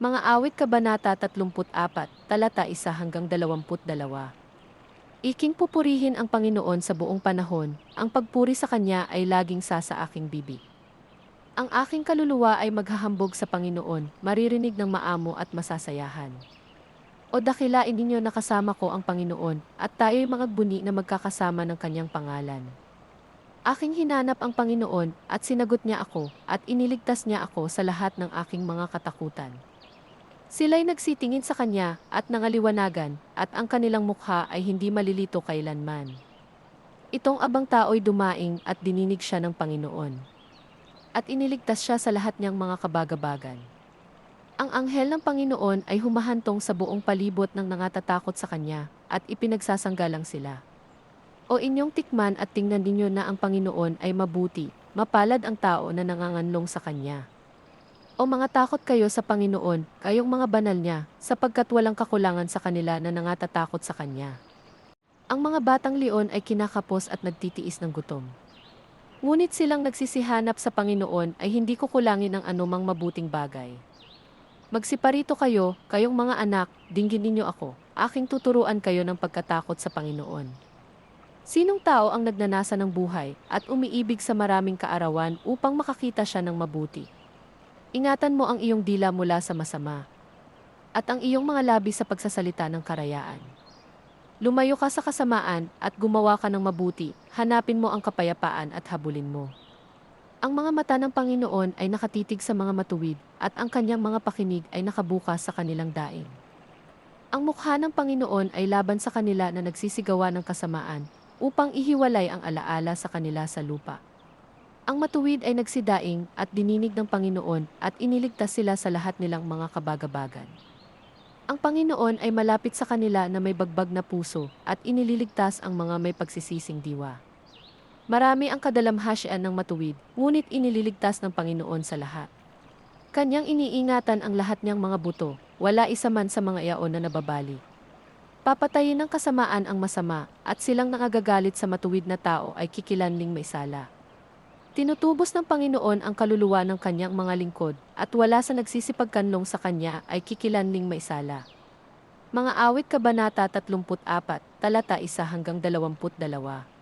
Mga awit kabanata 34, talata 1 hanggang 22. Iking pupurihin ang Panginoon sa buong panahon, ang pagpuri sa Kanya ay laging sa sa aking bibig. Ang aking kaluluwa ay maghahambog sa Panginoon, maririnig ng maamo at masasayahan. O dakilain ninyo nakasama ko ang Panginoon, at tayo'y mga buni na magkakasama ng Kanyang pangalan. Aking hinanap ang Panginoon, at sinagot niya ako, at iniligtas niya ako sa lahat ng aking mga katakutan. Sila'y nagsitingin sa kanya at nangaliwanagan at ang kanilang mukha ay hindi malilito kailanman. Itong abang tao'y dumaing at dininig siya ng Panginoon. At iniligtas siya sa lahat niyang mga kabagabagan. Ang anghel ng Panginoon ay humahantong sa buong palibot ng nangatatakot sa kanya at ipinagsasanggalang sila. O inyong tikman at tingnan ninyo na ang Panginoon ay mabuti, mapalad ang tao na nanganganlong sa kanya. O mga takot kayo sa Panginoon, kayong mga banal niya, sapagkat walang kakulangan sa kanila na nangatatakot sa Kanya. Ang mga batang leon ay kinakapos at nagtitiis ng gutom. Ngunit silang nagsisihanap sa Panginoon ay hindi kukulangin ng anumang mabuting bagay. Magsiparito kayo, kayong mga anak, dinggin ninyo ako, aking tuturuan kayo ng pagkatakot sa Panginoon. Sinong tao ang nagnanasa ng buhay at umiibig sa maraming kaarawan upang makakita siya ng mabuti? Ingatan mo ang iyong dila mula sa masama at ang iyong mga labi sa pagsasalita ng karayaan. Lumayo ka sa kasamaan at gumawa ka ng mabuti, hanapin mo ang kapayapaan at habulin mo. Ang mga mata ng Panginoon ay nakatitig sa mga matuwid at ang kanyang mga pakinig ay nakabukas sa kanilang daing. Ang mukha ng Panginoon ay laban sa kanila na nagsisigawa ng kasamaan upang ihiwalay ang alaala sa kanila sa lupa. Ang matuwid ay nagsidaing at dininig ng Panginoon at iniligtas sila sa lahat nilang mga kabagabagan. Ang Panginoon ay malapit sa kanila na may bagbag na puso at inililigtas ang mga may pagsisising diwa. Marami ang kadalamhasyan ng matuwid, ngunit inililigtas ng Panginoon sa lahat. Kanyang iniingatan ang lahat niyang mga buto, wala isa man sa mga iyaon na nababali. Papatayin ng kasamaan ang masama, at silang nakagagalit sa matuwid na tao ay kikilanling may sala. Tinutubos ng Panginoon ang kaluluwa ng kanyang mga lingkod, at wala sa nagsisipagkanlong sa kanya ay kikilanling may sala. Mga awit kabanata 34, talata 1 hanggang 22.